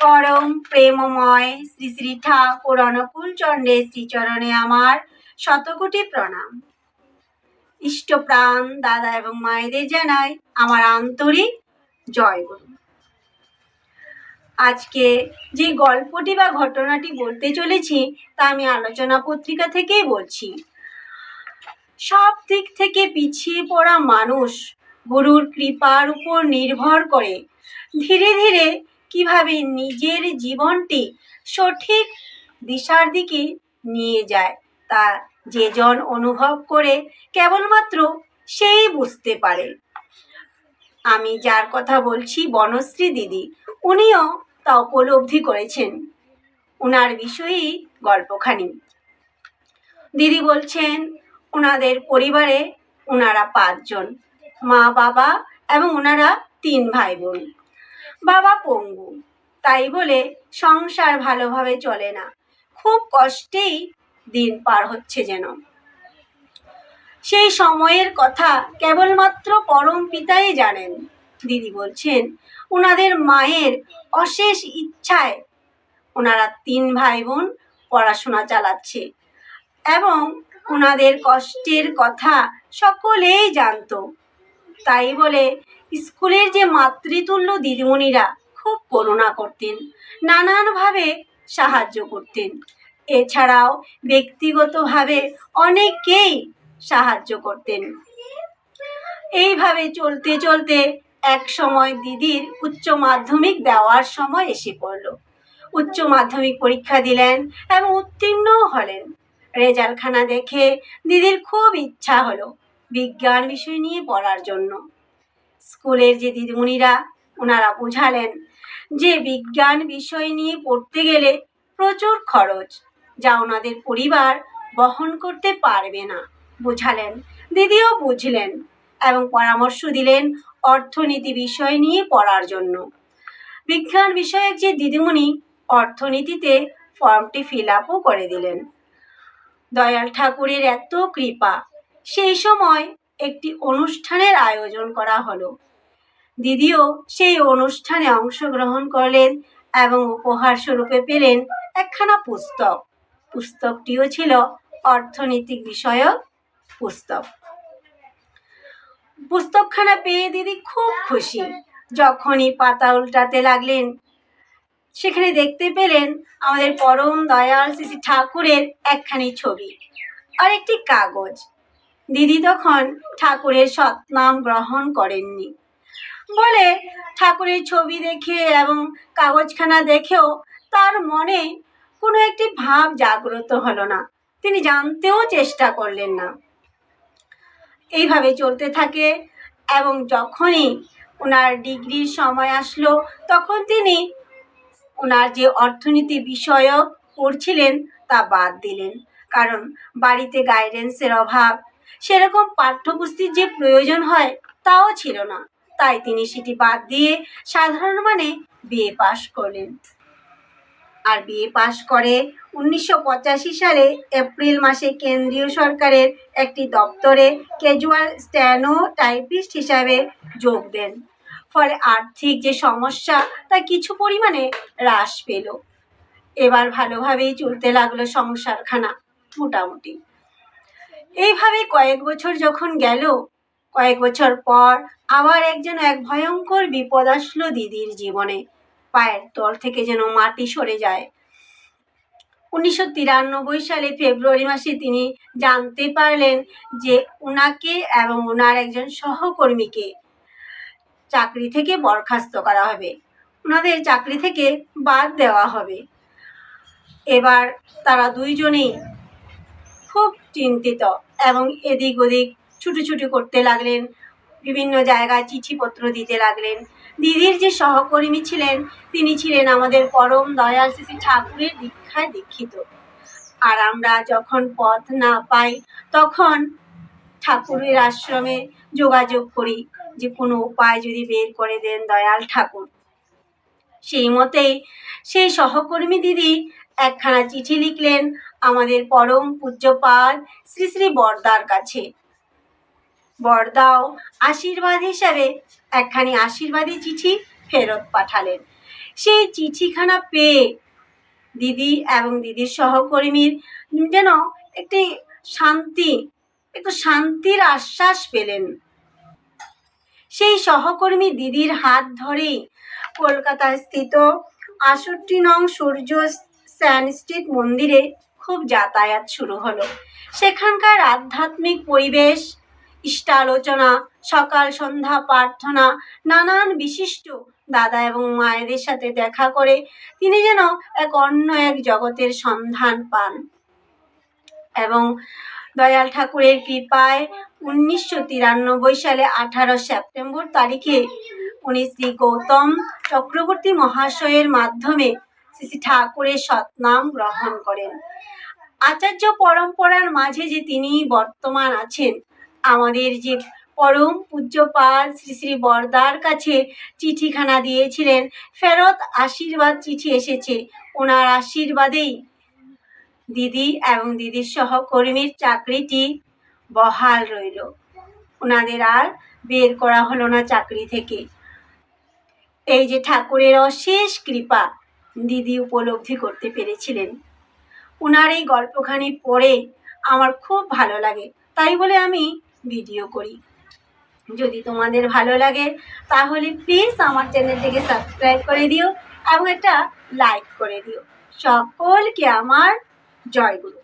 পরম প্রেমময় শ্রী শ্রী ঠাকুর অনুকূল চন্দ্রের শ্রীচরণে আমার শতকোটি প্রণাম। ইষ্টপ্রাণ দাদা এবং মায়েদের জানাই আমার আন্তরিক জয় গুরু। আজকে যে গল্পটি বা ঘটনাটি বলতে চলেছি তা আমি আলোচনা পত্রিকা থেকেই বলছি। সব দিক থেকে পিছিয়ে পড়া মানুষ গুরুর কৃপার উপর নির্ভর করে ধীরে ধীরে কীভাবে নিজের জীবনটি সঠিক দিশার দিকে নিয়ে যায়, তা যেজন অনুভব করে কেবলমাত্র সেই বুঝতে পারে। আমি যার কথা বলছি বনশ্রী দিদি, উনিও তা উপলব্ধি করেছেন। ওনার বিষয়েই গল্পখানি। দিদি বলছেন ওনাদের পরিবারে ওনারা পাঁচজন মা বাবা এবং ওনারা তিন ভাই বোন বাবা পঙ্গু। তাই বলে সংসার ভালোভাবে চলে না। খুব কষ্টেই দিন পার হচ্ছে যেন। সেই সময়ের কথা কেবলমাত্র পরম পিতাই জানেন। দিদি বলছেন ওনাদের মায়ের অশেষ ইচ্ছায় ওনারা তিন ভাই বোন পড়াশোনা চালাচ্ছে এবং ওনাদের কষ্টের কথা সকলেই জানতো। তাই বলে স্কুলের যে মাতৃতুল্য দিদিমণিরা খুব করুণা করতেন, নানানভাবে সাহায্য করতেন। এছাড়াও ব্যক্তিগতভাবে অনেককেই সাহায্য করতেন। এইভাবে চলতে চলতে এক সময় দিদির উচ্চ মাধ্যমিক দেওয়ার সময় এসে পড়ল। উচ্চ মাধ্যমিক পরীক্ষা দিলেন এবং উত্তীর্ণও হলেন। রেজাল্টখানা দেখে দিদির খুব ইচ্ছা হলো বিজ্ঞান বিষয় নিয়ে পড়ার জন্য। স্কুলের যে দিদিমণিরা ওনারা বোঝালেন যে বিজ্ঞান বিষয় নিয়ে পড়তে গেলে প্রচুর খরচ, যা ওনাদের পরিবার বহন করতে পারবে না, বোঝালেন। দিদিও বুঝলেন এবং পরামর্শ দিলেন অর্থনীতি বিষয় নিয়ে পড়ার জন্য। বিজ্ঞান বিষয়ক যে দিদিমণি অর্থনীতিতে ফর্মটি ফিল আপও করে দিলেন। দয়াল ঠাকুরের এত কৃপা, সেই সময় একটি অনুষ্ঠানের আয়োজন করা হলো। দিদিও সেই অনুষ্ঠানে অংশগ্রহণ করলেন এবং উপহার স্বরূপে পেলেন একখানা পুস্তক। পুস্তকটিও ছিল অর্থনৈতিক বিষয়ক পুস্তক। পুস্তকখানা পেয়ে দিদি খুব খুশি। যখনই পাতা উল্টাতে লাগলেন, সেখানে দেখতে পেলেন আমাদের পরম দয়াল শ্রী ঠাকুরের একখানি ছবি আর একটি কাগজ। দিদি তখন ঠাকুরের সৎনাম গ্রহণ করেননি। বলে ঠাকুরের ছবি দেখে এবং কাগজখানা দেখেও তার মনে কোনো একটি ভাব জাগ্রত হলো না। তিনি জানতেও চেষ্টা করলেন না। এইভাবে চলতে থাকে এবং যখনই ওনার ডিগ্রির সময় আসলো, তখন তিনি ওনার যে অর্থনীতি বিষয়ক পড়ছিলেন তা বাদ দিলেন। কারণ বাড়িতে গাইডেন্সের অভাব, সেরকম পাঠ্যপুস্তির যে প্রয়োজন হয়, তাও ছিল না। তাই তিনি সেটি বাদ দিয়ে সাধারণ মানে বিএ পাশ করলেন। আর বিএ পাশ করে উনিশশো পঁচাশি সালে এপ্রিল মাসে কেন্দ্রীয় সরকারের একটি দপ্তরে ক্যাজুয়াল স্ট্যানো টাইপিস্ট হিসাবে যোগ দেন। ফলে আর্থিক যে সমস্যা, তা কিছু পরিমাণে হ্রাস পেল। এবার ভালোভাবেই চলতে লাগল সংসারখানা মোটামুটি। এইভাবে কয়েক বছর যখন গেল কয়েক বছর পর আবার একজন এক ভয়ঙ্কর বিপদ আসলো দিদির জীবনে। পায়ের তল থেকে যেন মাটি সরে যায়। উনিশশো তিরানব্বই সালে ফেব্রুয়ারি মাসে তিনি জানতে পারলেন যে ওনাকে এবং ওনার একজন সহকর্মীকে চাকরি থেকে বরখাস্ত করা হবে। ওনাদের চাকরি থেকে বাদ দেওয়া হবে। এবার তারা দুইজনেই খুব চিন্তিত এবং এদিক ওদিক ছুটোছুটি করতে লাগলেন, বিভিন্ন জায়গায় চিঠিপত্র দিতে লাগলেন। দিদির যে সহকর্মী ছিলেন, তিনি ছিলেন আমাদের পরম দয়াল শ্রী ঠাকুরের দীক্ষায় দীক্ষিত। আর আমরা যখন পথ না পাই, তখন ঠাকুরের আশ্রমে যোগাযোগ করি যে কোনো উপায় যদি বের করে দেন দয়াল ঠাকুর। সেই মতেই সেই সহকর্মী দিদি একখানা চিঠি লিখলেন আমাদের পরম পূজ্যপাদ শ্রী শ্রী বরদার কাছে। বরদাও আশীর্বাদ হিসাবে একখানি আশীর্বাদী চিঠি ফেরত পাঠালেন। সেই চিঠিখানা পেয়ে দিদি এবং দিদির সহকর্মীর যেন একটি শান্তি, একটু শান্তির আশ্বাস পেলেন। সেই সহকর্মী দিদির হাত ধরেই কলকাতায় স্থিত আষট্টি নং সূর্য স্যান স্ট্রিট মন্দিরে খুব যাতায়াত শুরু হলো। সেখানকার আধ্যাত্মিক পরিবেশ ইষ্টালোচনা, সকাল সন্ধ্যা প্রার্থনা, নানান বিশিষ্ট দাদা এবং মায়েদের সাথে দেখা করে তিনি যেন এক অন্য এক জগতের সন্ধান পান এবং দয়াল ঠাকুরের কৃপায় উনিশশো তিরানব্বই সালে আঠারো সেপ্টেম্বর তারিখে উনি শ্রী গৌতম চক্রবর্তী মহাশয়ের মাধ্যমে শ্রী ঠাকুরের সৎনাম গ্রহণ করেন। আচার্য পরম্পরার মাঝে যে তিনি বর্তমান আছেন আমাদের যে পরম পূজ্যপাল শ্রী শ্রী বরদার কাছে চিঠিখানা দিয়েছিলেন, ফেরত আশীর্বাদ চিঠি এসেছে। ওনার আশীর্বাদেই দিদি এবং দিদির সহকর্মীর চাকরিটি বহাল রইল। ওনাদের আর বের করা হলো না চাকরি থেকে। এই যে ঠাকুরের অশেষ কৃপা দিদি উপলব্ধি করতে পেরেছিলেন। ওনার এই গল্পখানি পড়ে আমার খুব ভালো লাগে। তাই বলে আমি ভিডিও করি। যদি তোমাদের ভালো লাগে, তাহলে প্লিজ আমার চ্যানেলটিকে সাবস্ক্রাইব করে দিও এবং একটা লাইক করে দিও। সকলকে আমার জয় গুরু